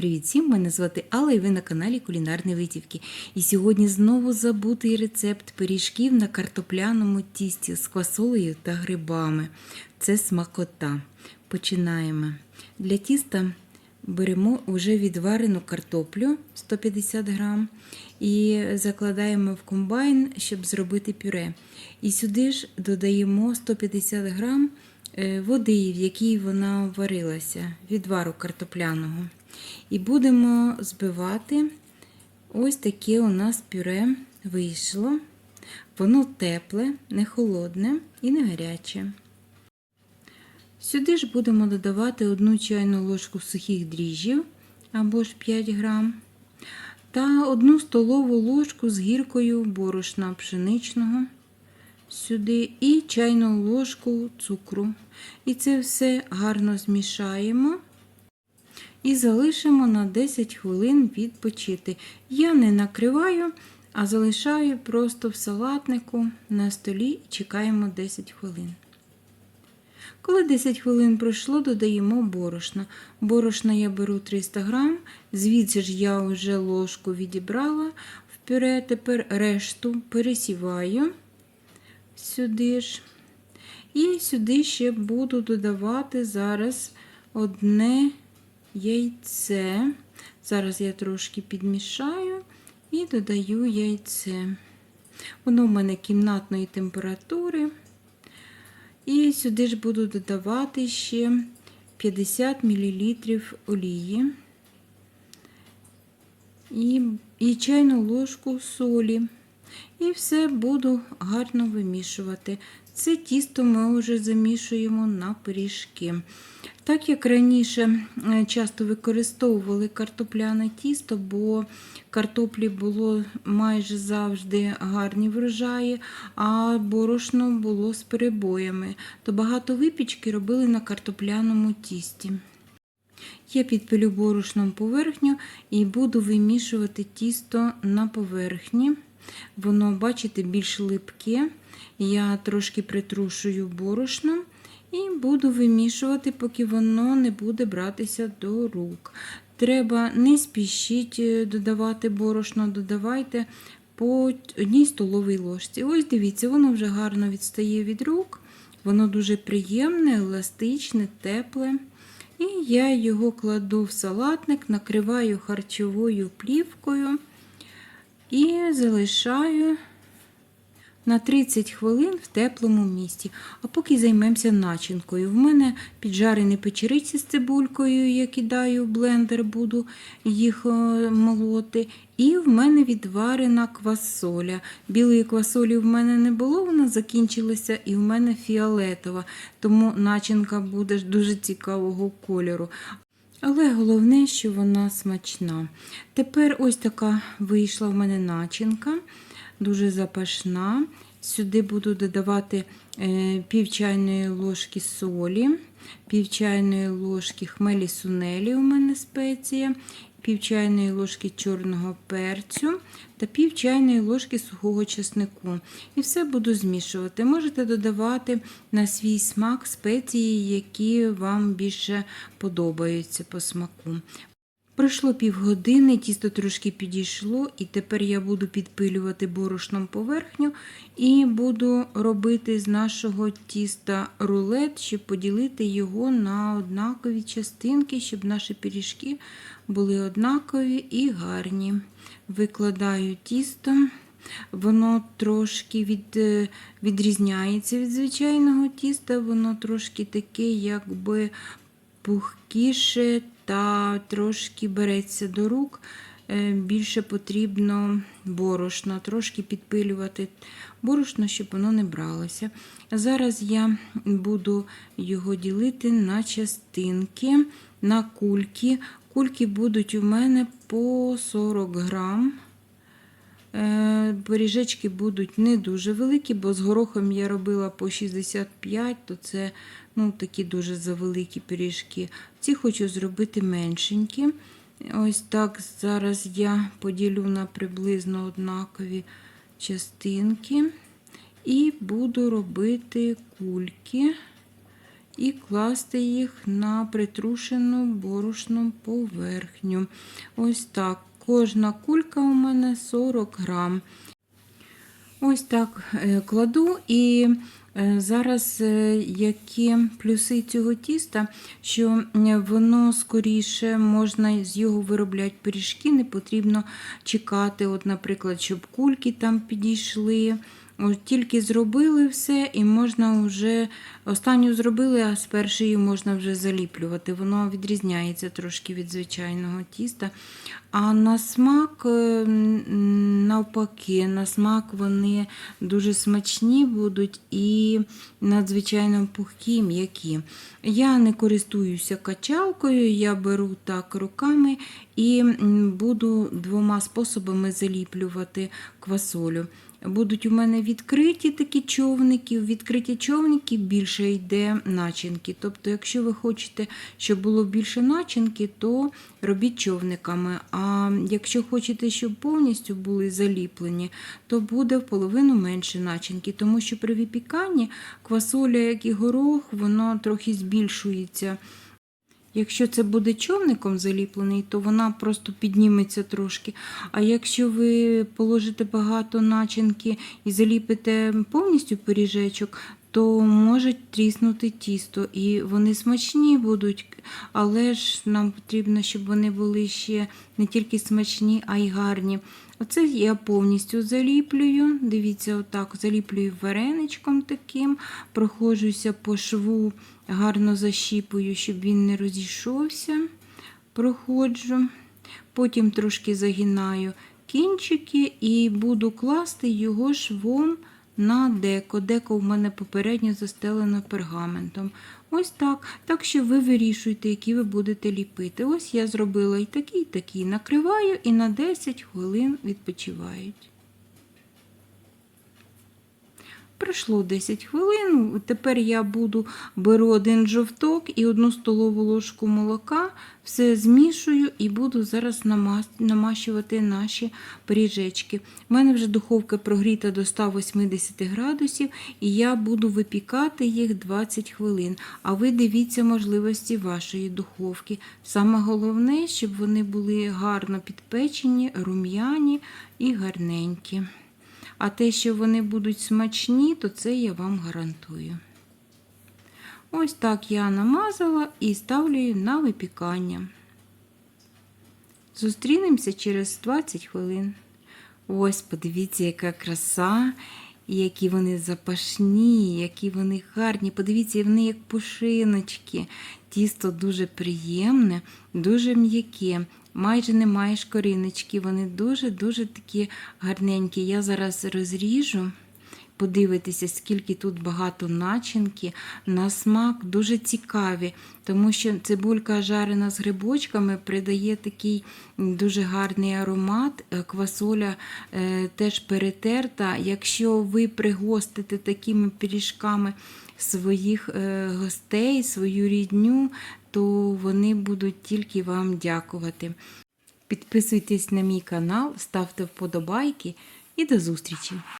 Привіт всім! Мене звати Алла і ви на каналі Кулінарні Витівки. І сьогодні знову забутий рецепт пиріжків на картопляному тісті з квасолею та грибами. Це смакота. Починаємо. Для тіста беремо вже відварену картоплю 150 грам і закладаємо в комбайн, щоб зробити пюре. І сюди ж додаємо 150 грам е, води, в якій вона варилася, відвару картопляного. І будемо збивати. Ось таке у нас пюре вийшло. Воно тепле, не холодне і не гаряче. Сюди ж будемо додавати одну чайну ложку сухих дріжджів або ж 5 грам, та одну столову ложку з гіркою борошна пшеничного сюди і чайну ложку цукру. І це все гарно змішаємо і залишимо на 10 хвилин відпочити. Я не накриваю, а залишаю просто в салатнику на столі і чекаємо 10 хвилин. Коли 10 хвилин пройшло, додаємо борошна. Борошна я беру 300 грам, звідси ж я вже ложку відібрала в пюре, тепер решту пересіваю сюди ж. І сюди ще буду додавати зараз одне яйце. Зараз я трошки підмішаю і додаю яйце. Воно в мене кімнатної температури. І сюди ж буду додавати ще 50 мл олії і, і чайну ложку солі. І все буду гарно вимішувати. Це тісто ми вже замішуємо на пиріжки. Так як раніше е, часто використовували картопляне тісто, бо картоплі було майже завжди гарні врожаї, а борошно було з перебоями, то багато випічки робили на картопляному тісті. Я підпилю борошном поверхню і буду вимішувати тісто на поверхні. Воно, бачите, більш липке. Я трошки притрушую борошном і буду вимішувати, поки воно не буде братися до рук. Треба не спішіть е, додавати борошно, додавайте по одній столовій ложці. Ось дивіться, воно вже гарно відстає від рук, воно дуже приємне, еластичне, тепле. І я його кладу в салатник, накриваю харчовою плівкою і залишаю на 30 хвилин в теплому місці. А поки займемося начинкою. В мене піджарені печериці з цибулькою, я кидаю в блендер, буду їх е, молоти. І в мене відварена квасоля. Білої квасолі в мене не було, вона закінчилася, і в мене фіолетова, тому начинка буде дуже цікавого кольору. Але головне, що вона смачна. Тепер ось така вийшла в мене начинка, дуже запашна. Сюди буду додавати е, пів чайної ложки солі, пів чайної ложки хмелі сунелі у мене спеція, пів чайної ложки чорного перцю та пів чайної ложки сухого чеснику. І все буду змішувати. Можете додавати на свій смак спеції, які вам більше подобаються по смаку. Пройшло півгодини, тісто трошки підійшло, і тепер я буду підпилювати борошном поверхню і буду робити з нашого тіста рулет, щоб поділити його на однакові частинки, щоб наші пиріжки були однакові і гарні. Викладаю тісто. Воно трошки від, е, відрізняється від звичайного тіста, воно трошки таке, якби пухкіше та трошки береться до рук. Е, Більше потрібно борошно, трошки підпилювати борошно, щоб воно не бралося. Зараз я буду його ділити на частинки, на кульки. Кульки будуть у мене по 40 грам. Пиріжечки будуть не дуже великі, бо з горохом я робила по 65, то це ну, такі дуже завеликі пиріжки. Ці хочу зробити меншенькі. Ось так зараз я поділю на приблизно однакові частинки і буду робити кульки. і класти їх на притрушену борошном поверхню. Ось так. Кожна кулька у мене 40 грам. Ось так е, кладу і е, зараз е, які плюси цього тіста, що воно скоріше можна з його виробляти пиріжки, не потрібно чекати, от, наприклад, щоб кульки там підійшли. Тільки зробили все, і можна вже останню зробили, а з першої можна вже заліплювати. Воно відрізняється трошки від звичайного тіста. А на смак, е, навпаки, на смак вони дуже смачні будуть і надзвичайно пухкі, м'які. Я не користуюся качалкою, я беру так руками і буду двома способами заліплювати квасолю. Будуть у мене відкриті такі човники. Відкриті човники більше йде начинки. Тобто, якщо ви хочете, щоб було більше начинки, то робіть човниками. А якщо хочете, щоб повністю були заліплені, то буде в половину менше начинки, тому що при випіканні квасоля, як і горох, воно трохи збільшується. Якщо це буде човником заліплений, то вона просто підніметься трошки. А якщо ви положите багато начинки і заліпите повністю пиріжечок, то може тріснути тісто. І вони смачні будуть, але ж нам потрібно, щоб вони були ще не тільки смачні, а й гарні. Оце я повністю заліплюю. Дивіться, отак заліплюю вареничком таким, проходжуся по шву, гарно защіпую, щоб він не розійшовся. Проходжу. Потім трошки загинаю кінчики і буду класти його швом на деко. Деко в мене попередньо застелено пергаментом. Ось так. Так що ви вирішуєте, які ви будете ліпити. Ось я зробила і такий, і такі. Накриваю і на 10 хвилин відпочивають. Пройшло 10 хвилин. Тепер я буду беру один жовток і одну столову ложку молока, все змішую і буду зараз намащувати наші пиріжечки. У мене вже духовка прогріта до 180 градусів, і я буду випікати їх 20 хвилин. А ви дивіться можливості вашої духовки. Саме головне, щоб вони були гарно підпечені, рум'яні і гарненькі. А те, що вони будуть смачні, то це я вам гарантую. Ось так я намазала і ставлю на випікання. Зустрінемося через 20 хвилин. Ось, подивіться, яка краса, які вони запашні, які вони гарні. Подивіться, вони як пушиночки. Тісто дуже приємне, дуже м'яке. Майже немає шкориночки. Вони дуже-дуже такі гарненькі. Я зараз розріжу. Подивитися, скільки тут багато начинки, на смак дуже цікаві, тому що цибулька жарена з грибочками придає такий дуже гарний аромат. Е, Квасоля е, теж перетерта. Якщо ви пригостите такими пиріжками своїх е, гостей, свою рідню, то вони будуть тільки вам дякувати. Підписуйтесь на мій канал, ставте вподобайки і до зустрічі!